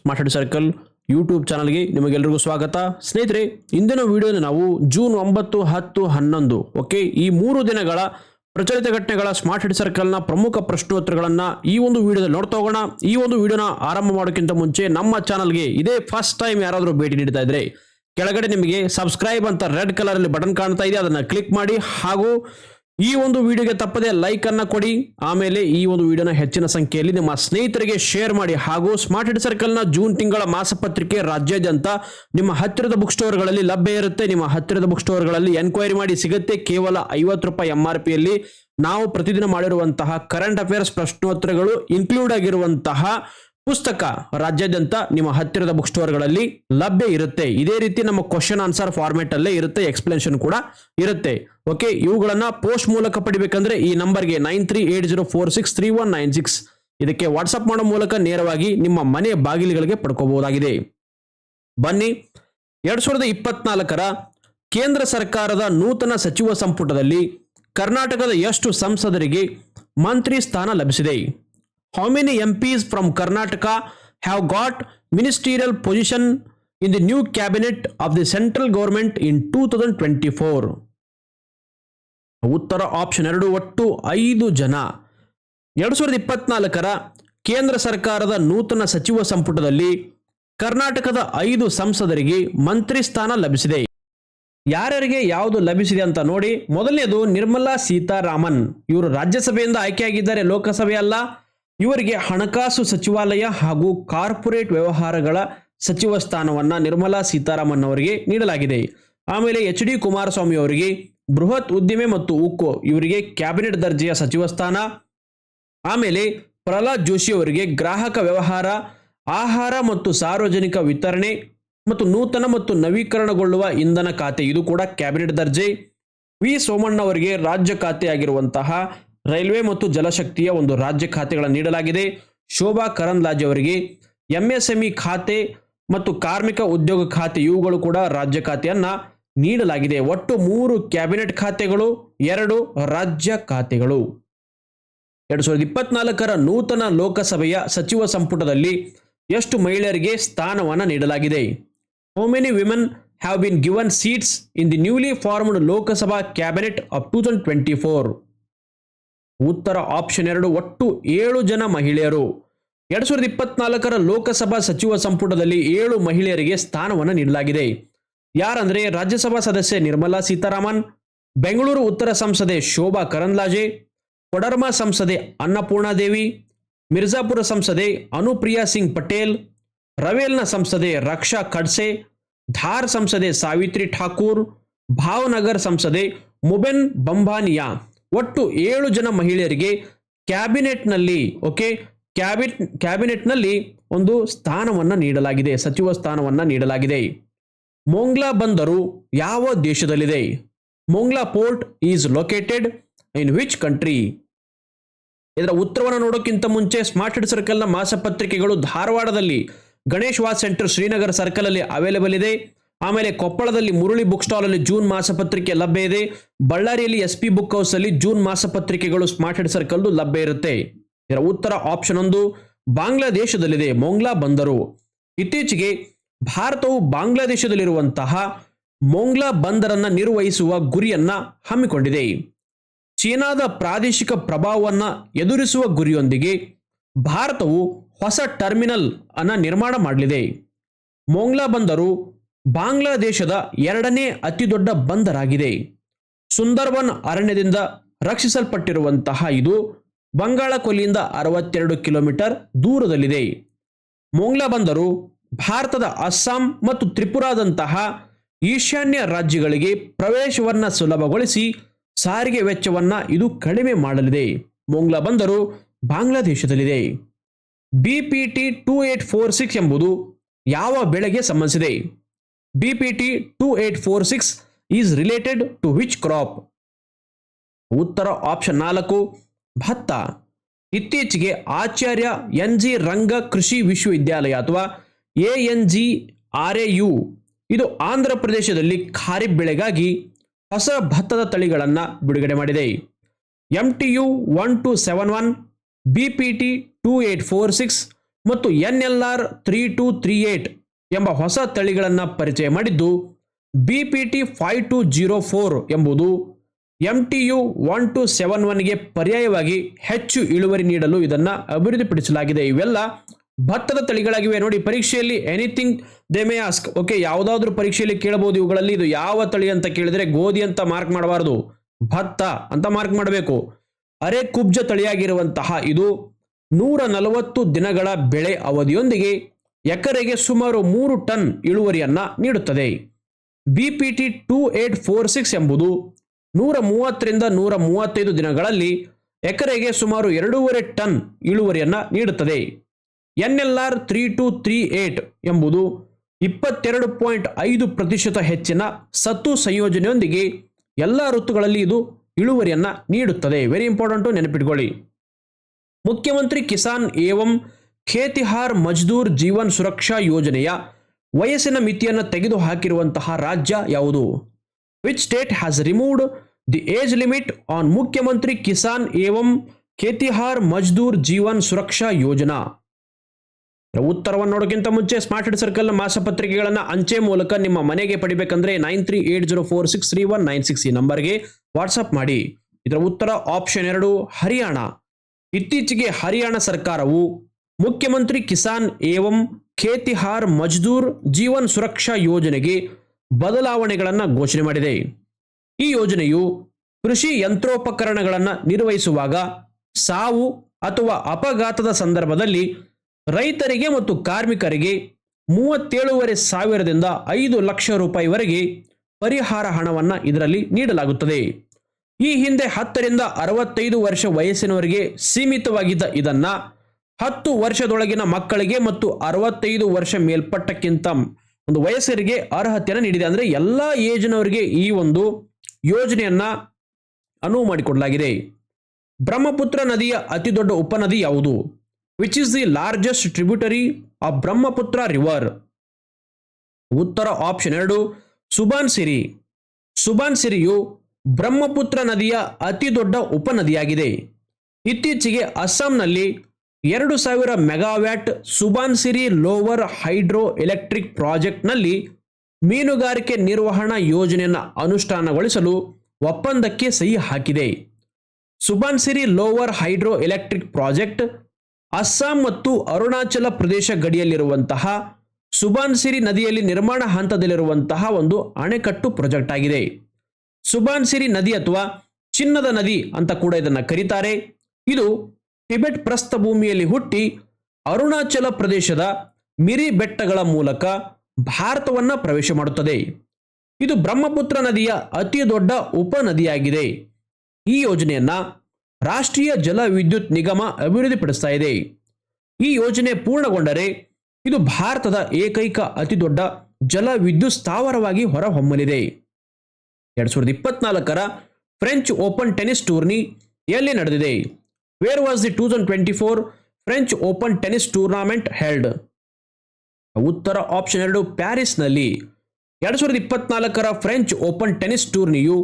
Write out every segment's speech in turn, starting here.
Smart circle YouTube ಚಾನಲ್ಗೆ ನಿಮಗೆಲ್ಲರಿಗೂ ಸ್ವಾಗತ. ಸ್ನೇಹಿತರೆ, ಇಂದಿನ ವಿಡಿಯೋ ನಾವು ಜೂನ್ ಒಂಬತ್ತು, ಹತ್ತು, ಹನ್ನೊಂದು, ಓಕೆ? ಈ ಮೂರು ದಿನಗಳ ಪ್ರಚಲಿತ ಘಟನೆಗಳ ಸ್ಮಾರ್ಟ್ ಹೆಡ್ ಸರ್ಕಲ್ನ ಪ್ರಮುಖ ಪ್ರಶ್ನೋತ್ತರಗಳನ್ನು ಈ ಒಂದು ವಿಡಿಯೋದಲ್ಲಿ ನೋಡ್ತಾ ಹೋಗೋಣ. ಈ ಒಂದು ವಿಡಿಯೋನ ಆರಂಭ ಮಾಡೋಕ್ಕಿಂತ ಮುಂಚೆ ನಮ್ಮ ಚಾನಲ್ಗೆ ಇದೇ ಫಸ್ಟ್ ಟೈಮ್ ಯಾರಾದರೂ ಭೇಟಿ ನೀಡ್ತಾ ಇದ್ರೆ, ಕೆಳಗಡೆ ನಿಮಗೆ ಸಬ್ಸ್ಕ್ರೈಬ್ ಅಂತ ರೆಡ್ ಕಲರಲ್ಲಿ ಬಟನ್ ಕಾಣ್ತಾ ಇದೆ. ಅದನ್ನು ಕ್ಲಿಕ್ ಮಾಡಿ ಹಾಗೂ ಈ ಒಂದು ವಿಡಿಯೋಗೆ ತಪ್ಪದೆ ಲೈಕ್ ಅನ್ನ ಕೊಡಿ. ಆಮೇಲೆ ಈ ಒಂದು ವಿಡಿಯೋನ ಹೆಚ್ಚಿನ ಸಂಖ್ಯೆಯಲ್ಲಿ ನಿಮ್ಮ ಸ್ನೇಹಿತರಿಗೆ ಶೇರ್ ಮಾಡಿ. ಹಾಗೂ ಸ್ಮಾರ್ಟ್ ಹೆಡ್ ಸರ್ಕಲ್ ಜೂನ್ ತಿಂಗಳ ಮಾಸಪತ್ರಿಕೆ ರಾಜ್ಯಾದ್ಯಂತ ನಿಮ್ಮ ಹತ್ತಿರದ ಬುಕ್ ಸ್ಟೋರ್ಗಳಲ್ಲಿ ಲಭ್ಯ ಇರುತ್ತೆ. ನಿಮ್ಮ ಹತ್ತಿರದ ಬುಕ್ ಸ್ಟೋರ್ಗಳಲ್ಲಿ ಎನ್ಕ್ವೈರಿ ಮಾಡಿ ಸಿಗುತ್ತೆ. ಕೇವಲ ಐವತ್ತು ರೂಪಾಯಿ ಎಂ ಆರ್ ಪಿಯಲ್ಲಿ ನಾವು ಪ್ರತಿದಿನ ಮಾಡಿರುವಂತಹ ಕರೆಂಟ್ ಅಫೇರ್ಸ್ ಪ್ರಶ್ನೋತ್ತರಗಳು ಇನ್ಕ್ಲೂಡ್ ಆಗಿರುವಂತಹ ಪುಸ್ತಕ ರಾಜ್ಯಾದ್ಯಂತ ನಿಮ್ಮ ಹತ್ತಿರದ ಬುಕ್ ಸ್ಟೋರ್ಗಳಲ್ಲಿ ಲಭ್ಯ ಇರುತ್ತೆ. ಇದೇ ರೀತಿ ನಮ್ಮ ಕ್ವಶನ್ ಆನ್ಸರ್ ಫಾರ್ಮೆಟ್ ಅಲ್ಲೇ ಇರುತ್ತೆ ಎಕ್ಸ್ಪ್ಲನೇಷನ್ ಕೂಡ ಇರುತ್ತೆ. ಓಕೆ ಇವುಗಳನ್ನ ಪೋಸ್ಟ್ ಮೂಲಕ ಪಡಿಬೇಕಂದ್ರೆ ಈ ನಂಬರ್ಗೆ nine three eight zero four six three one nine six ಇದಕ್ಕೆ ವಾಟ್ಸಪ್ ಮಾಡೋ ಮೂಲಕ ನೇರವಾಗಿ ನಿಮ್ಮ ಮನೆಯ ಬಾಗಿಲುಗಳಿಗೆ ಪಡ್ಕೋಬಹುದಾಗಿದೆ. ಬನ್ನಿ, ಎರಡ್ ಸಾವಿರದ ಇಪ್ಪತ್ನಾಲ್ಕರ ಕೇಂದ್ರ ಸರ್ಕಾರದ ನೂತನ ಸಚಿವ ಸಂಪುಟದಲ್ಲಿ ಕರ್ನಾಟಕದ ಎಷ್ಟು ಸಂಸದರಿಗೆ ಮಂತ್ರಿ ಸ್ಥಾನ ಲಭಿಸಿದೆ? How many M from from Karnataka have got ministerial position in the new cabinet of central thousand twenty four ಉತ್ತರ ಆಪ್ಷನ್ ಎರಡು, ಒಟ್ಟು ಐದು ಜನ. ಎರಡು ಸಾವಿರದ ಇಪ್ಪತ್ನಾಲ್ಕರ ಕೇಂದ್ರ ಸರ್ಕಾರದ ನೂತನ ಸಚಿವ ಸಂಪುಟದಲ್ಲಿ ಕರ್ನಾಟಕದ ಐದು ಸಂಸದರಿಗೆ ಮಂತ್ರಿ ಸ್ಥಾನ ಲಭಿಸಿದೆ. ಯಾರ್ಯಾರಿಗೆ ಯಾವುದು ಲಭಿಸಿದೆ ಅಂತ ನೋಡಿ, ಮೊದಲನೇದು ನಿರ್ಮಲಾ ಸೀತಾರಾಮನ್. ಇವರು ರಾಜ್ಯಸಭೆಯಿಂದ ಆಯ್ಕೆಯಾಗಿದ್ದಾರೆ, ಲೋಕಸಭೆ ಅಲ್ಲ. ಇವರಿಗೆ ಹಣಕಾಸು ಸಚಿವಾಲಯ ಹಾಗೂ ಕಾರ್ಪೊರೇಟ್ ವ್ಯವಹಾರಗಳ ಸಚಿವ ಸ್ಥಾನವನ್ನು ನಿರ್ಮಲಾ ಸೀತಾರಾಮನ್ ಅವರಿಗೆ ನೀಡಲಾಗಿದೆ. ಆಮೇಲೆ ಎಚ್ ಡಿ ಕುಮಾರಸ್ವಾಮಿ ಅವರಿಗೆ ಬೃಹತ್ ಉದ್ದಿಮೆ ಮತ್ತು ಉಕ್ಕು ಇವರಿಗೆ ಕ್ಯಾಬಿನೆಟ್ ದರ್ಜೆಯ ಸಚಿವ ಸ್ಥಾನ. ಆಮೇಲೆ ಪ್ರಹ್ಲಾದ್ ಜೋಶಿ ಅವರಿಗೆ ಗ್ರಾಹಕ ವ್ಯವಹಾರ, ಆಹಾರ ಮತ್ತು ಸಾರ್ವಜನಿಕ ವಿತರಣೆ ಮತ್ತು ನೂತನ ಮತ್ತು ನವೀಕರಣಗೊಳ್ಳುವ ಇಂಧನ ಖಾತೆ, ಇದು ಕೂಡ ಕ್ಯಾಬಿನೆಟ್ ದರ್ಜೆ. ವಿ ಸೋಮಣ್ಣ ಅವರಿಗೆ ರಾಜ್ಯ ಖಾತೆಯಾಗಿರುವಂತಹ ರೈಲ್ವೆ ಮತ್ತು ಜಲಶಕ್ತಿಯ ಒಂದು ರಾಜ್ಯ ಖಾತೆಗಳನ್ನು ನೀಡಲಾಗಿದೆ. ಶೋಭಾ ಕರಂದ್ಲಾಜೆ ಅವರಿಗೆ ಎಂಎಸ್ಎಂಇ ಖಾತೆ ಮತ್ತು ಕಾರ್ಮಿಕ ಉದ್ಯೋಗ ಖಾತೆ ಇವುಗಳು ಕೂಡ ರಾಜ್ಯ ಖಾತೆಯನ್ನ ನೀಡಲಾಗಿದೆ. ಒಟ್ಟು ಮೂರು ಕ್ಯಾಬಿನೆಟ್ ಖಾತೆಗಳು, ಎರಡು ರಾಜ್ಯ ಖಾತೆಗಳು. ಎರಡು ಸಾವಿರದ ಇಪ್ಪತ್ನಾಲ್ಕರ ನೂತನ ಲೋಕಸಭೆಯ ಸಚಿವ ಸಂಪುಟದಲ್ಲಿ ಎಷ್ಟು ಮಹಿಳೆಯರಿಗೆ ಸ್ಥಾನವನ್ನು ನೀಡಲಾಗಿದೆ? How many women have been given seats in the newly formed Lok Sabha cabinet of two thousand twenty four ಉತ್ತರ ಆಪ್ಷನ್ ಎರಡು, ಒಟ್ಟು ಏಳು ಜನ ಮಹಿಳೆಯರು. ಎರಡ್ ಸಾವಿರದ ಇಪ್ಪತ್ನಾಲ್ಕರ ಲೋಕಸಭಾ ಸಚಿವ ಸಂಪುಟದಲ್ಲಿ ಏಳು ಮಹಿಳೆಯರಿಗೆ ಸ್ಥಾನವನ್ನು ನೀಡಲಾಗಿದೆ. ಯಾರಂದ್ರೆ ರಾಜ್ಯಸಭಾ ಸದಸ್ಯೆ ನಿರ್ಮಲಾ ಸೀತಾರಾಮನ್, ಬೆಂಗಳೂರು ಉತ್ತರ ಸಂಸದೆ ಶೋಭಾ ಕರಂದ್ಲಾಜೆ, ಕೊಡರ್ಮ ಸಂಸದೆ ಅನ್ನಪೂರ್ಣಾದೇವಿ ಮಿರ್ಜಾಪುರ ಸಂಸದೆ ಅನುಪ್ರಿಯಾ ಸಿಂಗ್ ಪಟೇಲ್, ರವೇಲ್ನ ಸಂಸದೆ ರಕ್ಷಾ ಖಡ್ಸೆ, ಧಾರ್ ಸಂಸದೆ ಸಾವಿತ್ರಿ ಠಾಕೂರ್, ಭಾವನಗರ್ ಸಂಸದೆ ಮುಬೆನ್ ಬಂಬಾನಿಯಾ. ಒಟ್ಟು ಏಳು ಜನ ಮಹಿಳೆಯರಿಗೆ ಕ್ಯಾಬಿನೆಟ್ನಲ್ಲಿ, ಓಕೆ, ಕ್ಯಾಬಿಟ್, ಕ್ಯಾಬಿನೆಟ್ನಲ್ಲಿ ಒಂದು ಸ್ಥಾನವನ್ನು ನೀಡಲಾಗಿದೆ, ಸಚಿವ ಸ್ಥಾನವನ್ನು ನೀಡಲಾಗಿದೆ. ಮೊಂಗ್ಲಾ ಬಂದರು ಯಾವ ದೇಶದಲ್ಲಿದೆ? Mongla port is located in which country? ಇದರ ಉತ್ತರವನ್ನು ನೋಡೋಕ್ಕಿಂತ ಮುಂಚೆ ಸ್ಮಾರ್ಟ್ ಹೆಡ್ ಸರ್ಕಲ್ನ ಮಾಸಪತ್ರಿಕೆಗಳು ಧಾರವಾಡದಲ್ಲಿ ಗಣೇಶ್ ವಾಸ್ ಸೆಂಟರ್ ಶ್ರೀನಗರ್ ಸರ್ಕಲ್ ಅಲ್ಲಿ ಅವೈಲೇಬಲ್ ಇದೆ. ಆಮೇಲೆ ಕೊಪ್ಪಳದಲ್ಲಿ ಮುರುಳಿ ಬುಕ್ ಸ್ಟಾಲ್ ಅಲ್ಲಿ ಜೂನ್ ಮಾಸಪತ್ರಿಕೆ ಲಭ್ಯ ಇದೆ. ಬಳ್ಳಾರಿಯಲ್ಲಿ ಎಸ್ ಪಿ ಬುಕ್ ಹೌಸ್ ಅಲ್ಲಿ ಜೂನ್ ಮಾಸಪತ್ರಿಕೆಗಳು ಸ್ಮಾರ್ಟ್ ಹೆಡ್ ಸರ್ಕಲ್ ಲಭ್ಯ ಇರುತ್ತೆ. ಇದರ ಉತ್ತರ ಆಪ್ಷನ್ ಒಂದು, ಬಾಂಗ್ಲಾದೇಶದಲ್ಲಿದೆ ಮೊಂಗ್ಲಾ ಬಂದರು. ಇತ್ತೀಚೆಗೆ ಭಾರತವು ಬಾಂಗ್ಲಾದೇಶದಲ್ಲಿರುವಂತಹ ಮೊಂಗ್ಲಾ ಬಂದರನ್ನ ನಿರ್ವಹಿಸುವ ಗುರಿಯನ್ನ ಹಮ್ಮಿಕೊಂಡಿದೆ. ಚೀನಾದ ಪ್ರಾದೇಶಿಕ ಪ್ರಭಾವವನ್ನು ಎದುರಿಸುವ ಗುರಿಯೊಂದಿಗೆ ಭಾರತವು ಹೊಸ ಟರ್ಮಿನಲ್ ಅನ್ನ ನಿರ್ಮಾಣ ಮಾಡಲಿದೆ. ಮೊಂಗ್ಲಾ ಬಂದರು ಬಾಂಗ್ಲಾದೇಶದ ಎರಡನೇ ಅತಿದೊಡ್ಡ ಬಂದರಾಗಿದೆ. ಸುಂದರ್ವನ್ ಅರಣ್ಯದಿಂದ ರಕ್ಷಿಸಲ್ಪಟ್ಟಿರುವಂತಹ ಇದು ಬಂಗಾಳ ಕೊಲ್ಲಿಯಿಂದ ಅರವತ್ತೆರಡು ಕಿಲೋಮೀಟರ್ ದೂರದಲ್ಲಿದೆ. ಮೊಂಗ್ಲಾ ಬಂದರು, ಭಾರತದ ಅಸ್ಸಾಂ ಮತ್ತು ತ್ರಿಪುರಾದಂತಹ ಈಶಾನ್ಯ ರಾಜ್ಯಗಳಿಗೆ ಪ್ರವೇಶವನ್ನು ಸುಲಭಗೊಳಿಸಿ ಸಾರಿಗೆ ವೆಚ್ಚವನ್ನು ಇದು ಕಡಿಮೆ ಮಾಡಲಿದೆ. ಮೊಂಗ್ಲಾ ಬಂದರು, ಬಾಂಗ್ಲಾದೇಶದಲ್ಲಿದೆ. BPT two eight four six ಎಂಬುದು ಯಾವ ಬೆಳೆಗೆ ಸಂಬಂಧಿಸಿದೆ? BPT two eight four six is related to which crop ಉತ್ತರ ಆಪ್ಷನ್ ನಾಲ್ಕು, ಭತ್ತ. ಇತ್ತೀಚೆಗೆ ಆಚಾರ್ಯ ಎನ್ ಜಿ ರಂಗ ಕೃಷಿ ವಿಶ್ವವಿದ್ಯಾಲಯ ಅಥವಾ A N G R A U, ಇದು ಆಂಧ್ರ ಪ್ರದೇಶದಲ್ಲಿ ಖಾರಿಫ್ ಬೆಳೆಗಾಗಿ ಹೊಸ ಭತ್ತದ ತಳಿಗಳನ್ನು ಬಿಡುಗಡೆ ಮಾಡಿದೆ. M T U one two seven one B P T two eight four six ಮತ್ತು N L R three two three eight ಎಂಬ ಹೊಸ ತಳಿಗಳನ್ನು ಪರಿಚಯ ಮಾಡಿದ್ದು B P T five two zero four ಎಂಬುದು M T U one two seven ಒನ್ಗೆ ಪರ್ಯಾಯವಾಗಿ ಹೆಚ್ಚು ಇಳುವರಿ ನೀಡಲು ಇದನ್ನು ಅಭಿವೃದ್ಧಿಪಡಿಸಲಾಗಿದೆ. ಇವೆಲ್ಲ ಭತ್ತದ ತಳಿಗಳಾಗಿವೆ. ನೋಡಿ, ಪರೀಕ್ಷೆಯಲ್ಲಿ anything they may ask okay ಯಾವುದಾದ್ರೂ ಪರೀಕ್ಷೆಯಲ್ಲಿ ಕೇಳಬಹುದು. ಇವುಗಳಲ್ಲಿ ಇದು ಯಾವ ತಳಿ ಅಂತ ಕೇಳಿದರೆ ಗೋಧಿ ಅಂತ ಮಾರ್ಕ್ ಮಾಡಬಾರದು. ಭತ್ತ ಅಂತ ಮಾರ್ಕ್ ಮಾಡಬೇಕು. ಅರೆ ಕುಬ್ಜ ತಳಿಯಾಗಿರುವಂತಹ ಇದು ನೂರ ನಲವತ್ತು ದಿನಗಳ ಬೆಳೆ ಅವಧಿಯೊಂದಿಗೆ ಎಕರೆಗೆ ಸುಮಾರು ಮೂರು ಟನ್ ಇಳುವರಿಯನ್ನ ನೀಡುತ್ತದೆ. BPT two eight four six ಎಂಬುದು ನೂರ ಮೂವತ್ತರಿಂದ ನೂರ ಮೂವತ್ತೈದು ದಿನಗಳಲ್ಲಿ ಎಕರೆಗೆ ಸುಮಾರು ಎರಡೂವರೆ ಟನ್ ಇಳುವರಿಯನ್ನ ನೀಡುತ್ತದೆ. N L R three two three eight ಎಂಬುದು ಇಪ್ಪತ್ತೆರಡು ಪಾಯಿಂಟ್ ಐದು ಪ್ರತಿಶತ ಹೆಚ್ಚಿನ ಸತ್ತು ಸಂಯೋಜನೆಯೊಂದಿಗೆ ಎಲ್ಲ ಋತುಗಳಲ್ಲಿ ಇದು ಇಳುವರಿಯನ್ನ ನೀಡುತ್ತದೆ. ವೆರಿ ಇಂಪಾರ್ಟೆಂಟು ನೆನಪಿಟ್ಕೊಳ್ಳಿ. ಮುಖ್ಯಮಂತ್ರಿ ಕಿಸಾನ್ ಏವಂ ಖೇತಿಹಾರ್ ಮಜ್ದೂರ್ ಜೀವನ್ ಸುರಕ್ಷಾ ಯೋಜನೆಯ ವಯಸ್ಸಿನ ಮಿತಿಯನ್ನು ತೆಗೆದುಹಾಕಿರುವಂತಹ ರಾಜ್ಯ ಯಾವುದು? Which state has removed the age limit on Mukhyamantri Kisan Evam ಖೇತಿಹಾರ್ Mazdoor Jeevan ಸುರಕ್ಷಾ ಯೋಜನಾ? ಉತ್ತರವನ್ನು ನೋಡೋಕ್ಕಿಂತ ಮುಂಚೆ ಸ್ಮಾರ್ಟ್ ಹೆಡ್ ಸರ್ಕಲ್ ಮಾಸಪತ್ರಿಕೆಗಳನ್ನು ಅಂಚೆ ಮೂಲಕ ನಿಮ್ಮ ಮನೆಗೆ ಪಡಿಬೇಕಂದ್ರೆ nine three eight zero four six three one nine six ಈ ನಂಬರ್ಗೆ ವಾಟ್ಸಪ್ ಮಾಡಿ. ಇದರ ಉತ್ತರ ಆಪ್ಷನ್ ಎರಡು, ಹರಿಯಾಣ. ಇತ್ತೀಚೆಗೆ ಹರಿಯಾಣ ಸರ್ಕಾರವು ಮುಖ್ಯಮಂತ್ರಿ ಕಿಸಾನ್ ಏವಂ ಖೇತಿಹಾರ್ ಮಜ್ದೂರ್ ಜೀವನ್ ಸುರಕ್ಷಾ ಯೋಜನೆಗೆ ಬದಲಾವಣೆಗಳನ್ನು ಘೋಷಣೆ ಮಾಡಿದೆ. ಈ ಯೋಜನೆಯು ಕೃಷಿ ಯಂತ್ರೋಪಕರಣಗಳನ್ನು ನಿರ್ವಹಿಸುವಾಗ ಸಾವು ಅಥವಾ ಅಪಘಾತದ ಸಂದರ್ಭದಲ್ಲಿ ರೈತರಿಗೆ ಮತ್ತು ಕಾರ್ಮಿಕರಿಗೆ ಮೂವತ್ತೇಳುವರೆ ಸಾವಿರದಿಂದ ಐದು ಲಕ್ಷ ರೂಪಾಯಿವರೆಗೆ ಪರಿಹಾರ ಹಣವನ್ನು ಇದರಲ್ಲಿ ನೀಡಲಾಗುತ್ತದೆ. ಈ ಹಿಂದೆ ಹತ್ತರಿಂದ ಅರವತ್ತೈದು ವರ್ಷ ವಯಸ್ಸಿನವರಿಗೆ ಸೀಮಿತವಾಗಿದ್ದ ಇದನ್ನ ಹತ್ತು ವರ್ಷದೊಳಗಿನ ಮಕ್ಕಳಿಗೆ ಮತ್ತು ಅರವತ್ತೈದು ವರ್ಷ ಮೇಲ್ಪಟ್ಟಕ್ಕಿಂತ ಒಂದು ವಯಸ್ಸರಿಗೆ ಅರ್ಹತೆಯನ್ನು ನೀಡಿದೆ. ಅಂದರೆ ಎಲ್ಲ ಏಜ್ನವರಿಗೆ ಈ ಒಂದು ಯೋಜನೆಯನ್ನ ಅನುವು ಮಾಡಿಕೊಡಲಾಗಿದೆ. ಬ್ರಹ್ಮಪುತ್ರ ನದಿಯ ಅತಿ ದೊಡ್ಡ ಉಪನದಿ ಯಾವುದು? Which is the largest tributary of Brahmaputra river ಉತ್ತರ ಆಪ್ಷನ್ ಎರಡು, ಸುಬಾನ್ ಸಿರಿ. ಸುಬಾನ್ ಸಿರಿಯು ಬ್ರಹ್ಮಪುತ್ರ ನದಿಯ ಅತಿ ದೊಡ್ಡ ಉಪನದಿಯಾಗಿದೆ. ಇತ್ತೀಚೆಗೆ ಅಸ್ಸಾಂನಲ್ಲಿ ಎರಡು ಸಾವಿರ megawatt Subansiri lower hydro electric ಪ್ರಾಜೆಕ್ಟ್ನಲ್ಲಿ ಮೀನುಗಾರಿಕೆ ನಿರ್ವಹಣಾ ಯೋಜನೆಯನ್ನು ಅನುಷ್ಠಾನಗೊಳಿಸಲು ಒಪ್ಪಂದಕ್ಕೆ ಸಹಿ ಹಾಕಿದೆ. Subansiri lower hydro electric project Assam ಮತ್ತು ಅರುಣಾಚಲ ಪ್ರದೇಶ ಗಡಿಯಲ್ಲಿರುವಂತಹ ಸುಬಾನ್ಸಿರಿ ನದಿಯಲ್ಲಿ ನಿರ್ಮಾಣ ಹಂತದಲ್ಲಿರುವಂತಹ ಒಂದು ಅಣೆಕಟ್ಟು ಪ್ರಾಜೆಕ್ಟ್ ಆಗಿದೆ. ಸುಬಾನ್ಸಿರಿ ನದಿ ಅಥವಾ ಚಿನ್ನದ ನದಿ ಅಂತ ಕೂಡ ಇದನ್ನು ಕರೀತಾರೆ. ಇದು ಟಿಬೆಟ್ ಪ್ರಸ್ಥಭೂಮಿಯಲ್ಲಿ ಹುಟ್ಟಿ ಅರುಣಾಚಲ ಪ್ರದೇಶದ ಮಿರಿ ಬೆಟ್ಟಗಳ ಮೂಲಕ ಭಾರತವನ್ನು ಪ್ರವೇಶ ಮಾಡುತ್ತದೆ. ಇದು ಬ್ರಹ್ಮಪುತ್ರ ನದಿಯ ಅತಿ ದೊಡ್ಡ ಉಪನದಿಯಾಗಿದೆ ಈ ಯೋಜನೆಯನ್ನ ರಾಷ್ಟ್ರೀಯ ಜಲ ವಿದ್ಯುತ್ ನಿಗಮ ಅಭಿವೃದ್ಧಿಪಡಿಸ್ತಾ ಇದೆ. ಈ ಯೋಜನೆ ಪೂರ್ಣಗೊಂಡರೆ ಇದು ಭಾರತದ ಏಕೈಕ ಅತಿ ದೊಡ್ಡ ಜಲ ವಿದ್ಯುತ್ ಸ್ಥಾವರವಾಗಿ ಹೊರಹೊಮ್ಮಲಿದೆ. ಎರಡ್ ಸಾವಿರದ ಇಪ್ಪತ್ನಾಲ್ಕರ ಫ್ರೆಂಚ್ ಓಪನ್ ಟೆನಿಸ್ ಟೂರ್ನಿ ಎಲ್ಲಿ ನಡೆದಿದೆ? Two thousand twenty four French Open tennis tournament held ಉತ್ತರ ಆಪ್ಷನ್ ಎರಡು, ಪ್ಯಾರಿಸ್ನಲ್ಲಿ. ಎರಡು ಸಾವಿರದ ಇಪ್ಪತ್ನಾಲ್ಕರ ಫ್ರೆಂಚ್ ಓಪನ್ ಟೆನಿಸ್ ಟೂರ್ನಿಯು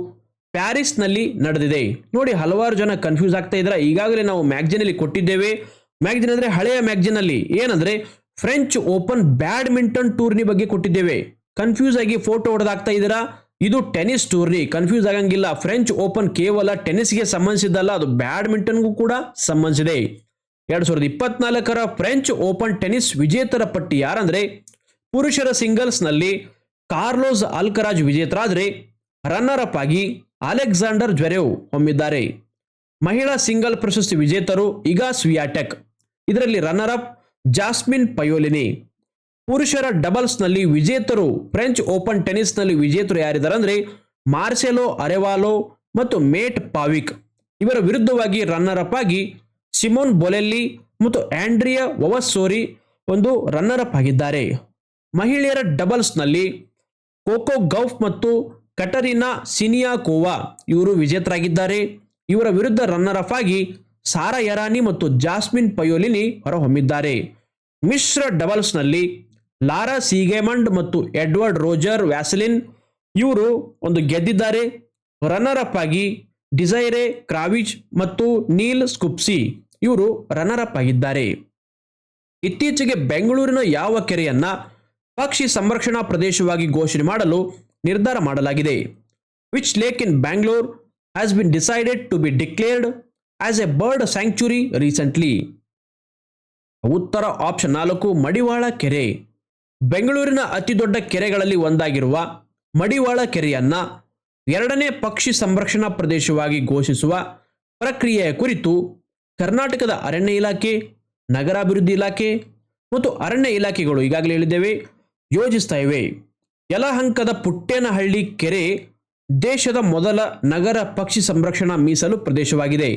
ಪ್ಯಾರಿಸ್ನಲ್ಲಿ ನಡೆದಿದೆ. ನೋಡಿ, ಹಲವಾರು ಜನ ಕನ್ಫ್ಯೂಸ್ ಆಗ್ತಾ ಇದ್ದಾರೆ. ಈಗಾಗಲೇ ನಾವು ಮ್ಯಾಗ್ಜಿನಲ್ಲಿ ಕೊಟ್ಟಿದ್ದೇವೆ. ಮ್ಯಾಗ್ಜಿನ್ ಅಂದರೆ ಹಳೆಯ ಮ್ಯಾಗ್ಜಿನಲ್ಲಿ ಏನಂದರೆ ಫ್ರೆಂಚ್ ಓಪನ್ ಬ್ಯಾಡ್ಮಿಂಟನ್ ಟೂರ್ನಿ ಬಗ್ಗೆ ಕೊಟ್ಟಿದ್ದೇವೆ. ಕನ್ಫ್ಯೂಸ್ ಆಗಿ ಫೋಟೋ ಹೊಡೆದಾಗ್ತಾ ಇದ್ದೀರಾ? ಇದು ಟೆನಿಸ್ ಟೂರ್ನಿ. ಕನ್ಫ್ಯೂಸ್ ಆಗಂಗಿಲ್ಲ. ಫ್ರೆಂಚ್ ಓಪನ್ ಕೇವಲ ಟೆನಿಸ್ಗೆ ಸಂಬಂಧಿಸಿದ್ದಲ್ಲ, ಅದು ಬ್ಯಾಡ್ಮಿಂಟನ್ಗೂ ಕೂಡ ಸಂಬಂಧಿಸಿದೆ. ಎರಡ್ ಸಾವಿರದ ಇಪ್ಪತ್ನಾಲ್ಕರ ಫ್ರೆಂಚ್ ಓಪನ್ ಟೆನಿಸ್ ವಿಜೇತರ ಪಟ್ಟಿ ಯಾರಂದ್ರೆ, ಪುರುಷರ ಸಿಂಗಲ್ಸ್ನಲ್ಲಿ ಕಾರ್ಲೋಸ್ ಅಲ್ಕರಾಜ್ ವಿಜೇತರಾದರೆ ರನ್ನರ್ ಅಪ್ ಆಗಿ ಅಲೆಕ್ಸಾಂಡರ್ ಜ್ವೆರೆವ್ ಹೊಮ್ಮಿದ್ದಾರೆ. ಮಹಿಳಾ ಸಿಂಗಲ್ ಪ್ರಶಸ್ತಿ ವಿಜೇತರು ಇಗಾ ಸ್ವಿಯಾಟೆಕ್ ಇದರಲ್ಲಿ ರನ್ನರ್ ಅಪ್ ಜಾಸ್ಮಿನ್ ಪಯೋಲಿನಿ. ಪುರುಷರ ಡಬಲ್ಸ್ನಲ್ಲಿ ವಿಜೇತರು, ಫ್ರೆಂಚ್ ಓಪನ್ ಟೆನಿಸ್ನಲ್ಲಿ ವಿಜೇತರು ಯಾರಿದ್ದಾರೆ ಅಂದ್ರೆ ಮಾರ್ಸೆಲೋ, ಅರೆವಾಲೋ ಮತ್ತು ಮೇಟ್ ಪಾವಿಕ್. ಇವರ ವಿರುದ್ಧವಾಗಿ ರನ್ನರ್ ಅಪ್ ಆಗಿ ಸಿಮೋನ್ ಬೊಲೆಲ್ಲಿ ಮತ್ತು ಆಂಡ್ರಿಯಾ ಒವಸ್ಸೋರಿ ಒಂದು ರನ್ನರ್ ಅಪ್ ಆಗಿದ್ದಾರೆ. ಮಹಿಳೆಯರ ಡಬಲ್ಸ್ನಲ್ಲಿ ಕೋಕೋ ಗೌಫ್ ಮತ್ತು ಕಟರಿನಾ ಸಿನಿಯಾಕೋವಾ ಇವರು ವಿಜೇತರಾಗಿದ್ದಾರೆ. ಇವರ ವಿರುದ್ಧ ರನ್ನರ್ ಅಪ್ ಆಗಿ ಸಾರಾ ಯರಾನಿ ಮತ್ತು ಜಾಸ್ಮಿನ್ ಪಯೋಲಿನಿ ಹೊರಹೊಮ್ಮಿದ್ದಾರೆ. ಮಿಶ್ರ ಡಬಲ್ಸ್ನಲ್ಲಿ ಲಾರಾ ಸೀಗೆಮಂಡ್ ಮತ್ತು ಎಡ್ವರ್ಡ್ ರೋಜರ್ ವ್ಯಾಸಲಿನ್, ಇವರು ಒಂದು ಗೆದ್ದಿದ್ದಾರೆ. ರನ್ನರ್ ಅಪ್ ಆಗಿ ಡಿಸೈರೆ ಕ್ರಾವಿಜ್ ಮತ್ತು ನೀಲ್ ಸ್ಕುಪ್ಸಿ ಇವರು ರನ್ನರ್ ಅಪ್ ಆಗಿದ್ದಾರೆ. ಇತ್ತೀಚೆಗೆ ಬೆಂಗಳೂರಿನ ಯಾವ ಕೆರೆಯನ್ನ ಪಕ್ಷಿ ಸಂರಕ್ಷಣಾ ಪ್ರದೇಶವಾಗಿ ಘೋಷಣೆ ಮಾಡಲು ನಿರ್ಧಾರ ಮಾಡಲಾಗಿದೆ. Which lake in Bangalore has been decided to be declared as a bird sanctuary recently ಉತ್ತರ ಆಪ್ಷನ್ ನಾಲ್ಕು, ಮಡಿವಾಳ ಕೆರೆ. ಬೆಂಗಳೂರಿನ ಅತಿದೊಡ್ಡ ಕೆರೆಗಳಲ್ಲಿ ಒಂದಾಗಿರುವ ಮಡಿವಾಳ ಕೆರೆಯನ್ನ ಎರಡನೇ ಪಕ್ಷಿ ಸಂರಕ್ಷಣಾ ಪ್ರದೇಶವಾಗಿ ಘೋಷಿಸುವ ಪ್ರಕ್ರಿಯೆಯ ಕುರಿತು ಕರ್ನಾಟಕದ ಅರಣ್ಯ ಇಲಾಖೆ, ನಗರಾಭಿವೃದ್ಧಿ ಇಲಾಖೆ ಮತ್ತು ಅರಣ್ಯ ಇಲಾಖೆಗಳು ಈಗಾಗಲೇ ಹೇಳಿದ್ದೇವೆ, ಯೋಜಿಸ್ತಾ ಇವೆ. ಯಲಹಂಕದ ಪುಟ್ಟೇನಹಳ್ಳಿ ಕೆರೆ ದೇಶದ ಮೊದಲ ನಗರ ಪಕ್ಷಿ ಸಂರಕ್ಷಣಾ ಮೀಸಲು ಪ್ರದೇಶವಾಗಿದೆ.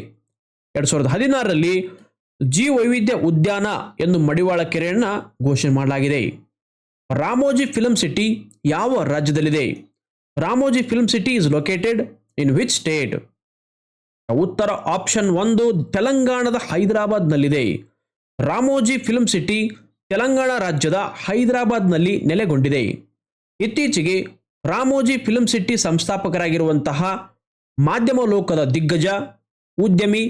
ಎರಡು ಸಾವಿರದ ಹದಿನಾರರಲ್ಲಿ ಜೀವ ವೈವಿಧ್ಯ ಉದ್ಯಾನ ಎಂದು ಮಡಿವಾಳ ಕೆರೆಯನ್ನು ಘೋಷಣೆ ಮಾಡಲಾಗಿದೆ. ರಾಮೋಜಿ ಫಿಲ್ಮ್ ಸಿಟಿ ಯಾವ ರಾಜ್ಯದಲ್ಲಿದೆ? Ramoji film city is located in which state ಉತ್ತರ ಆಪ್ಷನ್ ಒಂದು, ತೆಲಂಗಾಣದ ಹೈದರಾಬಾದ್ನಲ್ಲಿದೆ. ರಾಮೋಜಿ ಫಿಲ್ಮ್ ಸಿಟಿ ತೆಲಂಗಾಣ ರಾಜ್ಯದ ಹೈದರಾಬಾದ್ನಲ್ಲಿ ನೆಲೆಗೊಂಡಿದೆ. ಇತ್ತೀಚೆಗೆ ರಾಮೋಜಿ ಫಿಲ್ಮ್ ಸಿಟಿ ಸಂಸ್ಥಾಪಕರಾಗಿರುವಂತಹ ಮಾಧ್ಯಮ ಲೋಕದ ದಿಗ್ಗಜ, ಉದ್ಯಮಿ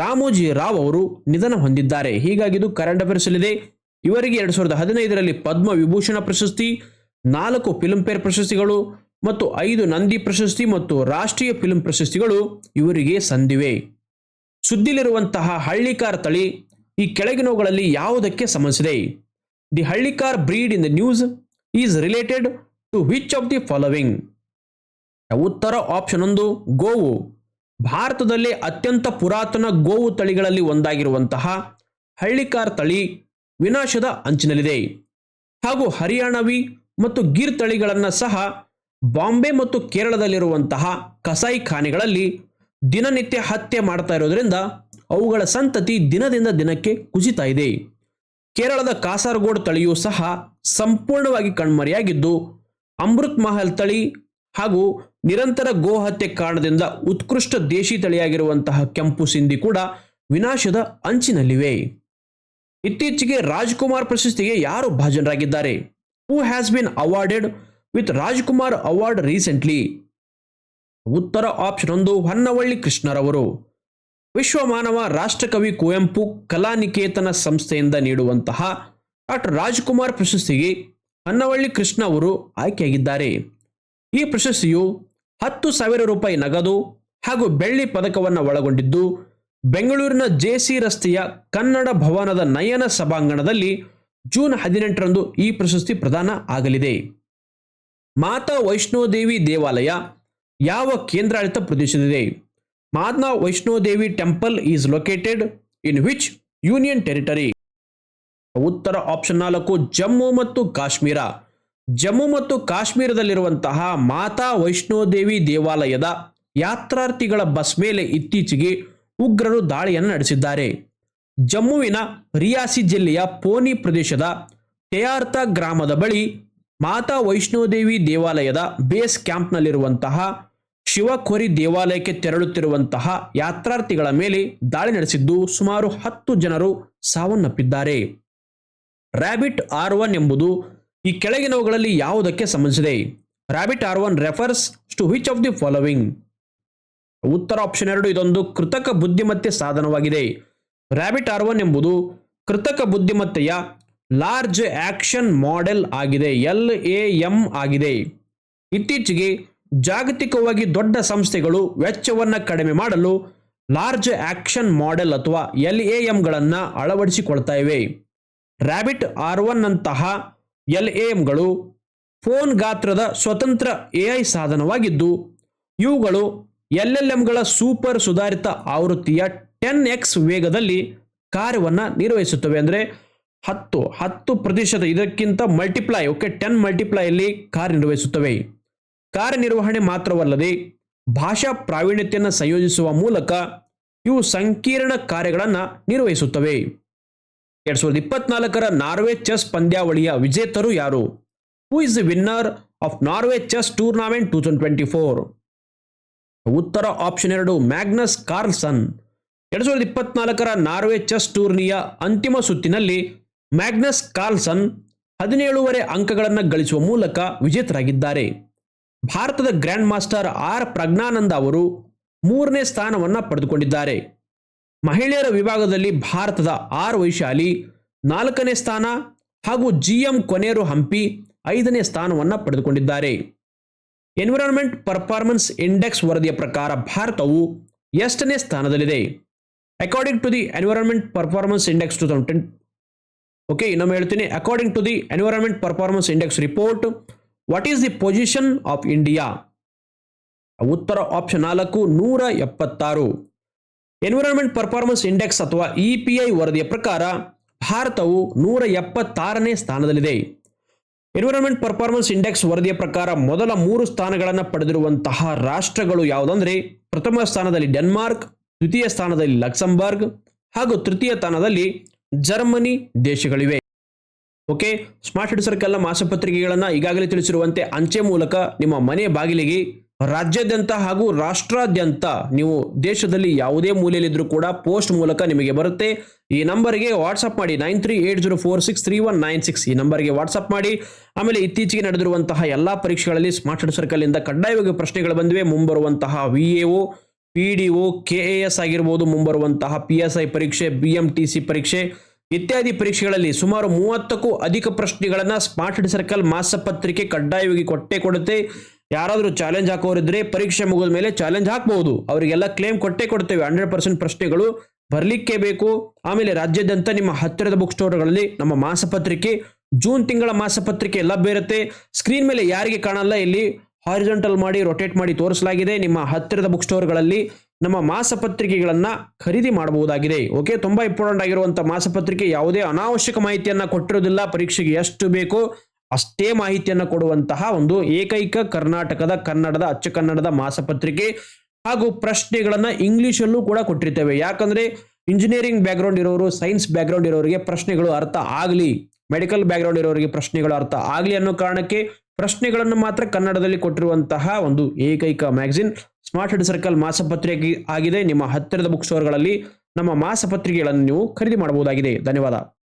ರಾಮೋಜಿ ರಾವ್ ಅವರು ನಿಧನ ಹೊಂದಿದ್ದಾರೆ. ಹೀಗಾಗಿ ಇದು ಕರೆಂಟ್ ಅಫೇರ್ಸ್ ಅಲ್ಲಿದೆ. ಇವರಿಗೆ ಎರಡು ಸಾವಿರದ ಹದಿನೈದರಲ್ಲಿ ಪದ್ಮ ವಿಭೂಷಣ ಪ್ರಶಸ್ತಿ, ನಾಲ್ಕು ಫಿಲ್ಮ್ಫೇರ್ ಪ್ರಶಸ್ತಿಗಳು ಮತ್ತು ಐದು ನಂದಿ ಪ್ರಶಸ್ತಿ ಮತ್ತು ರಾಷ್ಟ್ರೀಯ ಫಿಲ್ಮ್ ಪ್ರಶಸ್ತಿಗಳು ಇವರಿಗೆ ಸಂದಿವೆ. ಸುದ್ದಿಲಿರುವಂತಹ ಹಳ್ಳಿಕಾರ್ ತಳಿ ಈ ಕೆಳಗಿನವುಗಳಲ್ಲಿ ಯಾವುದಕ್ಕೆ ಸಂಬಂಧಿಸಿದೆ? The Hallikar breed in the news is related to which of the following? ಉತ್ತರ ಆಪ್ಷನ್ ಒಂದು, ಗೋವು. ಭಾರತದಲ್ಲಿ ಅತ್ಯಂತ ಪುರಾತನ ಗೋವು ತಳಿಗಳಲ್ಲಿ ಒಂದಾಗಿರುವಂತಹ ಹಳ್ಳಿಕಾರ್ ತಳಿ ವಿನಾಶದ ಅಂಚಿನಲ್ಲಿದೆ. ಹಾಗೂ ಹರಿಯಾಣವಿ ಮತ್ತು ಗಿರ್ ತಳಿಗಳನ್ನು ಸಹ ಬಾಂಬೆ ಮತ್ತು ಕೇರಳದಲ್ಲಿರುವಂತಹ ಕಸಾಯಿಖಾನೆಗಳಲ್ಲಿ ದಿನನಿತ್ಯ ಹತ್ಯೆ ಮಾಡ್ತಾ ಇರೋದ್ರಿಂದ ಅವುಗಳ ಸಂತತಿ ದಿನದಿಂದ ದಿನಕ್ಕೆ ಕುಸಿತಾ ಇದೆ. ಕೇರಳದ ಕಾಸರಗೋಡ್ ತಳಿಯೂ ಸಹ ಸಂಪೂರ್ಣವಾಗಿ ಕಣ್ಮರೆಯಾಗಿದ್ದು, ಅಮೃತ್ ಮಹಲ್ ತಳಿ ಹಾಗೂ ನಿರಂತರ ಗೋಹತ್ಯೆ ಕಾರಣದಿಂದ ಉತ್ಕೃಷ್ಟ ದೇಶಿ ತಳಿಯಾಗಿರುವಂತಹ ಕೆಂಪು ಸಿಂಧಿ ಕೂಡ ವಿನಾಶದ ಅಂಚಿನಲ್ಲಿವೆ. ಇತ್ತೀಚೆಗೆ ರಾಜ್ಕುಮಾರ್ ಪ್ರಶಸ್ತಿಗೆ ಯಾರು ಭಾಜನರಾಗಿದ್ದಾರೆ? Who has been awarded with Rajkumar award recently ಉತ್ತರ ಆಪ್ಷನ್ ಒಂದು, ಹೊನ್ನವಳ್ಳಿ ಕೃಷ್ಣರವರು. ವಿಶ್ವಮಾನವ ರಾಷ್ಟ್ರಕವಿ ಕುವೆಂಪು ಕಲಾನಿಕೇತನ ಸಂಸ್ಥೆಯಿಂದ ನೀಡುವಂತಹ ಡಾಕ್ಟರ್ ರಾಜ್ಕುಮಾರ್ ಪ್ರಶಸ್ತಿಗೆ ಹೊನ್ನವಳ್ಳಿ ಕೃಷ್ಣ ಅವರು ಆಯ್ಕೆಯಾಗಿದ್ದಾರೆ. ಈ ಪ್ರಶಸ್ತಿಯು ಹತ್ತು ಸಾವಿರ ರೂಪಾಯಿ ನಗದು ಹಾಗೂ ಬೆಳ್ಳಿ ಪದಕವನ್ನು ಒಳಗೊಂಡಿದ್ದು ಬೆಂಗಳೂರಿನ ಜೆಸಿ ರಸ್ತೆಯ ಕನ್ನಡ ಭವನದ ನಯನ ಸಭಾಂಗಣದಲ್ಲಿ ಜೂನ್ ಹದಿನೆಂಟರಂದು ಈ ಪ್ರಶಸ್ತಿ ಪ್ರದಾನ ಆಗಲಿದೆ. ಮಾತಾ ವೈಷ್ಣೋದೇವಿ ದೇವಾಲಯ ಯಾವ ಕೇಂದ್ರಾಡಳಿತ ಪ್ರದೇಶದಿದೆ Mata Vaishno Devi temple is located in which union territory? ಉತ್ತರ ಆಪ್ಷನ್ ನಾಲ್ಕು, ಜಮ್ಮು ಮತ್ತು ಕಾಶ್ಮೀರ. ಜಮ್ಮು ಮತ್ತು ಕಾಶ್ಮೀರದಲ್ಲಿರುವಂತಹ ಮಾತಾ ವೈಷ್ಣೋದೇವಿ ದೇವಾಲಯದ ಯಾತ್ರಾರ್ಥಿಗಳ ಬಸ್ ಮೇಲೆ ಇತ್ತೀಚೆಗೆ ಉಗ್ರರು ದಾಳಿಯನ್ನು ನಡೆಸಿದ್ದಾರೆ. ಜಮ್ಮುವಿನ ರಿಯಾಸಿ ಜಿಲ್ಲೆಯ ಪೋನಿ ಪ್ರದೇಶದ ಟೆಯಾರ್ತ ಗ್ರಾಮದ ಬಳಿ ಮಾತಾ ವೈಷ್ಣೋದೇವಿ ದೇವಾಲಯದ ಬೇಸ್ ಕ್ಯಾಂಪ್ನಲ್ಲಿರುವಂತಹ ಶಿವಖೋರಿ ದೇವಾಲಯಕ್ಕೆ ತೆರಳುತ್ತಿರುವಂತಹ ಯಾತ್ರಾರ್ಥಿಗಳ ಮೇಲೆ ದಾಳಿ ನಡೆಸಿದ್ದು ಸುಮಾರು ಹತ್ತು ಜನರು ಸಾವನ್ನಪ್ಪಿದ್ದಾರೆ. ರ್ಯಾಬಿಟ್ ಆರ್ ಒನ್ ಎಂಬುದು ಈ ಕೆಳಗಿನವುಗಳಲ್ಲಿ ಯಾವುದಕ್ಕೆ ಸಂಬಂಧಿಸಿದೆ? Rabbit R one refers to which of the following? ಉತ್ತರ ಆಪ್ಷನ್ ಎರಡು ಇದೊಂದು ಕೃತಕ ಬುದ್ಧಿಮತ್ತೆ ಸಾಧನವಾಗಿದೆ. ರ್ಯಾಬಿಟ್ ಆರ್ ಒನ್ ಎಂಬುದು ಕೃತಕ ಬುದ್ಧಿಮತ್ತೆಯ ಲಾರ್ಜ್ ಆಕ್ಷನ್ ಮಾಡೆಲ್ ಆಗಿದೆ ಎಲ್ ಎ ಎಂ ಆಗಿದೆ. ಇತ್ತೀಚೆಗೆ ಜಾಗತಿಕವಾಗಿ ದೊಡ್ಡ ಸಂಸ್ಥೆಗಳು ವೆಚ್ಚವನ್ನು ಕಡಿಮೆ ಮಾಡಲು ಲಾರ್ಜ್ ಆಕ್ಷನ್ ಮಾಡೆಲ್ ಅಥವಾ ಎಲ್ ಎ ಎಂಗಳನ್ನು ಅಳವಡಿಸಿಕೊಳ್ತಾ ಇವೆ. ರ್ಯಾಬಿಟ್ ಆರ್ ಒನ್ ನಂತಹ ಎಲ್ ಎ ಎಂಗಳು ಫೋನ್ ಗಾತ್ರದ ಸ್ವತಂತ್ರ ಎಐ ಸಾಧನವಾಗಿದ್ದು, ಇವುಗಳು ಎಲ್ ಎಲ್ ಎಂಗಳ ಸೂಪರ್ ಸುಧಾರಿತ ಆವೃತ್ತಿಯ ಟೆನ್ ಎಕ್ಸ್ ವೇಗದಲ್ಲಿ ಕಾರ್ಯವನ್ನು ನಿರ್ವಹಿಸುತ್ತವೆ ಅಂದರೆ ಹತ್ತು ಹತ್ತು ಪ್ರತಿಶತ ಇದಕ್ಕಿಂತ ಮಲ್ಟಿಪ್ಲೈ ಓಕೆ ಟೆನ್ ಮಲ್ಟಿಪ್ಲೈಯಲ್ಲಿ ಕಾರ್ಯನಿರ್ವಹಿಸುತ್ತವೆ. ಕಾರ್ಯನಿರ್ವಹಣೆ ಮಾತ್ರವಲ್ಲದೆ ಭಾಷಾ ಪ್ರಾವೀಣ್ಯತೆಯನ್ನು ಸಂಯೋಜಿಸುವ ಮೂಲಕ ಇವು ಸಂಕೀರ್ಣ ಕಾರ್ಯಗಳನ್ನು ನಿರ್ವಹಿಸುತ್ತವೆ. ಎರಡ್ ಸಾವಿರದ ಇಪ್ಪತ್ನಾಲ್ಕರ ನಾರ್ವೆ ಚೆಸ್ ಪಂದ್ಯಾವಳಿಯ ವಿಜೇತರು ಯಾರು? Who is the winner of Norway chess tournament two thousand twenty four ಉತ್ತರ ಆಪ್ಷನ್ ಎರಡು, ಮ್ಯಾಗ್ನಸ್ ಕಾರ್ಲ್ಸನ್. ಎರಡು ಸಾವಿರದ ಇಪ್ಪತ್ನಾಲ್ಕರ ನಾರ್ವೆ ಚೆಸ್ ಟೂರ್ನಿಯ ಅಂತಿಮ ಸುತ್ತಿನಲ್ಲಿ ಮ್ಯಾಗ್ನಸ್ ಕಾರ್ಲ್ಸನ್ ಹದಿನೇಳುವರೆ ಅಂಕಗಳನ್ನು ಗಳಿಸುವ ಮೂಲಕ ವಿಜೇತರಾಗಿದ್ದಾರೆ. ಭಾರತದ ಗ್ರ್ಯಾಂಡ್ ಮಾಸ್ಟರ್ ಆರ್ ಪ್ರಜ್ಞಾನಂದ ಅವರು ಮೂರನೇ ಸ್ಥಾನವನ್ನು ಪಡೆದುಕೊಂಡಿದ್ದಾರೆ. ಮಹಿಳೆಯರ ವಿಭಾಗದಲ್ಲಿ ಭಾರತದ ಆರ್ ವೈಶಾಲಿ ನಾಲ್ಕನೇ ಸ್ಥಾನ ಹಾಗೂ ಜಿ ಎಂ ಕೊನೇರು ಹಂಪಿ ಐದನೇ ಸ್ಥಾನವನ್ನು ಪಡೆದುಕೊಂಡಿದ್ದಾರೆ. ಎನ್ವಿರಾನ್ಮೆಂಟ್ ಪರ್ಫಾರ್ಮೆನ್ಸ್ ಇಂಡೆಕ್ಸ್ ವರದಿಯ ಪ್ರಕಾರ ಭಾರತವು ಎಷ್ಟನೇ ಸ್ಥಾನದಲ್ಲಿದೆ? According to the environment performance index two thousand okay ಇನ್ನೊಮ್ಮೆ ಹೇಳ್ತೀನಿ. According to the environment performance index report what is the position of India ಉತ್ತರ ಆಪ್ಷನ್ ನಾಲ್ಕು, ನೂರ ಎಪ್ಪತ್ತಾರು. ಎನ್ವಿರಾನ್ಮೆಂಟ್ ಪರ್ಫಾರ್ಮೆನ್ಸ್ ಇಂಡೆಕ್ಸ್ ಅಥವಾ ಇ ಪಿ ಐ ವರದಿಯ ಪ್ರಕಾರ ಭಾರತವು ನೂರ ಎಪ್ಪತ್ತಾರನೇ ಸ್ಥಾನದಲ್ಲಿದೆ. ಎನ್ವಿರಾನ್ಮೆಂಟ್ ಪರ್ಫಾರ್ಮೆನ್ಸ್ ಇಂಡೆಕ್ಸ್ ವರದಿಯ ಪ್ರಕಾರ ಮೊದಲ ಮೂರು ಸ್ಥಾನಗಳನ್ನು ಪಡೆದಿರುವಂತಹ ರಾಷ್ಟ್ರಗಳು ಯಾವುದಂದ್ರೆ ಪ್ರಥಮ ಸ್ಥಾನದಲ್ಲಿ ಡೆನ್ಮಾರ್ಕ್, ದ್ವಿತೀಯ ಸ್ಥಾನದಲ್ಲಿ ಲಕ್ಸಂಬರ್ಗ್ ಹಾಗೂ ತೃತೀಯ ಸ್ಥಾನದಲ್ಲಿ ಜರ್ಮನಿ ದೇಶಗಳಿವೆ. ಓಕೆ ಸ್ಮಾರ್ಟ್ ಹಿಡ್ ಸರ್ಕಲ್ನ ಮಾಸಪತ್ರಿಕೆಗಳನ್ನು ಈಗಾಗಲೇ ತಿಳಿಸಿರುವಂತೆ ಅಂಚೆ ಮೂಲಕ ನಿಮ್ಮ ಮನೆ ಬಾಗಿಲಿಗೆ ರಾಜ್ಯಾದ್ಯಂತ ಹಾಗೂ ರಾಷ್ಟ್ರಾದ್ಯಂತ ನೀವು ದೇಶದಲ್ಲಿ ಯಾವುದೇ ಮೂಲೆಯಲ್ಲಿದ್ದರೂ ಕೂಡ ಪೋಸ್ಟ್ ಮೂಲಕ ನಿಮಗೆ ಬರುತ್ತೆ. ಈ ನಂಬರ್ಗೆ ವಾಟ್ಸಪ್ ಮಾಡಿ nine three eight zero four six three one nine six ಈ ನಂಬರ್ಗೆ ವಾಟ್ಸಪ್ ಮಾಡಿ. ಆಮೇಲೆ ಇತ್ತೀಚೆಗೆ ನಡೆದಿರುವಂತಹ ಎಲ್ಲ ಪರೀಕ್ಷೆಗಳಲ್ಲಿ ಸ್ಮಾರ್ಟ್ ಸರ್ಕಲ್ ಇಂದ ಕಡ್ಡಾಯವಾಗಿ ಪ್ರಶ್ನೆಗಳು ಬಂದಿವೆ. ಮುಂಬರುವಂತಹ V A O, P D O, K A S ಆಗಿರ್ಬೋದು, ಮುಂಬರುವಂತಹ ಪಿ ಎಸ್ ಐ ಪರೀಕ್ಷೆ, ಬಿ ಎಂ ಟಿ ಸಿ ಪರೀಕ್ಷೆ ಇತ್ಯಾದಿ ಪರೀಕ್ಷೆಗಳಲ್ಲಿ ಸುಮಾರು ಮೂವತ್ತಕ್ಕೂ ಅಧಿಕ ಪ್ರಶ್ನೆಗಳನ್ನು ಸ್ಮಾರ್ಟ್ ಸರ್ಕಲ್ ಮಾಸಪತ್ರಿಕೆ ಕಡ್ಡಾಯವಾಗಿ ಕೊಟ್ಟೆ ಕೊಡುತ್ತೆ. ಯಾರಾದರೂ ಚಾಲೆಂಜ್ ಹಾಕೋರಿದ್ರೆ ಪರೀಕ್ಷೆ ಮುಗಿದ ಮೇಲೆ ಚಾಲೆಂಜ್ ಹಾಕ್ಬಹುದು ಅವರಿಗೆಲ್ಲ ಕ್ಲೇಮ್ ಕೊಟ್ಟೇ ಕೊಡ್ತೇವೆ. ಹಂಡ್ರೆಡ್ ಪರ್ಸೆಂಟ್ ಪ್ರಶ್ನೆಗಳು ಬರಲಿಕ್ಕೆ ಬೇಕು. ಆಮೇಲೆ ರಾಜ್ಯಾದ್ಯಂತ ನಿಮ್ಮ ಹತ್ತಿರದ ಬುಕ್ ಸ್ಟೋರ್ಗಳಲ್ಲಿ ನಮ್ಮ ಮಾಸಪತ್ರಿಕೆ, ಜೂನ್ ತಿಂಗಳ ಮಾಸಪತ್ರಿಕೆ ಲಭ್ಯ ಇರುತ್ತೆ. ಸ್ಕ್ರೀನ್ ಮೇಲೆ ಯಾರಿಗೆ ಕಾಣಲ್ಲ, ಇಲ್ಲಿ ಹಾರಿಜಾಂಟಲ್ ಮಾಡಿ ರೊಟೇಟ್ ಮಾಡಿ ತೋರಿಸಲಾಗಿದೆ. ನಿಮ್ಮ ಹತ್ತಿರದ ಬುಕ್ ಸ್ಟೋರ್ಗಳಲ್ಲಿ ನಮ್ಮ ಮಾಸಪತ್ರಿಕೆಗಳನ್ನು ಖರೀದಿ ಮಾಡಬಹುದಾಗಿದೆ. ಓಕೆ ತುಂಬಾ ಇಂಪಾರ್ಟೆಂಟ್ ಆಗಿರುವಂಥ ಮಾಸಪತ್ರಿಕೆ ಯಾವುದೇ ಅನಾವಶ್ಯಕ ಮಾಹಿತಿಯನ್ನು ಕೊಟ್ಟಿರೋದಿಲ್ಲ ಪರೀಕ್ಷೆಗೆ ಎಷ್ಟು ಬೇಕೋ ಅಷ್ಟೇ ಮಾಹಿತಿಯನ್ನು ಕೊಡುವಂತಹ ಒಂದು ಏಕೈಕ ಕರ್ನಾಟಕದ ಕನ್ನಡದ ಅಚ್ಚ ಕನ್ನಡದ ಮಾಸಪತ್ರಿಕೆ ಹಾಗೂ ಪ್ರಶ್ನೆಗಳನ್ನ ಇಂಗ್ಲಿಷಲ್ಲೂ ಕೂಡ ಕೊಟ್ಟಿರ್ತೇವೆ. ಯಾಕಂದ್ರೆ ಇಂಜಿನಿಯರಿಂಗ್ ಬ್ಯಾಕ್ಗ್ರೌಂಡ್ ಇರೋರು ಸೈನ್ಸ್ ಬ್ಯಾಕ್ಗ್ರೌಂಡ್ ಇರೋರಿಗೆ ಪ್ರಶ್ನೆಗಳು ಅರ್ಥ ಆಗಲಿ ಮೆಡಿಕಲ್ ಬ್ಯಾಕ್ಗ್ರೌಂಡ್ ಇರೋರಿಗೆ ಪ್ರಶ್ನೆಗಳು ಅರ್ಥ ಆಗಲಿ ಅನ್ನೋ ಕಾರಣಕ್ಕೆ ಪ್ರಶ್ನೆಗಳನ್ನು ಮಾತ್ರ ಕನ್ನಡದಲ್ಲಿ ಕೊಟ್ಟಿರುವಂತಹ ಒಂದು ಏಕೈಕ ಮ್ಯಾಗಝಿನ್ ಸ್ಮಾರ್ಟ್ ಹೆಡ್ ಸರ್ಕಲ್ ಮಾಸಪತ್ರಿಕೆ ಆಗಿದೆ. ನಿಮ್ಮ ಹತ್ತಿರದ ಬುಕ್ ಸ್ಟೋರ್ಗಳಲ್ಲಿ ನಮ್ಮ ಮಾಸಪತ್ರಿಕೆಗಳನ್ನು ನೀವು ಖರೀದಿ ಮಾಡಬಹುದಾಗಿದೆ. ಧನ್ಯವಾದ.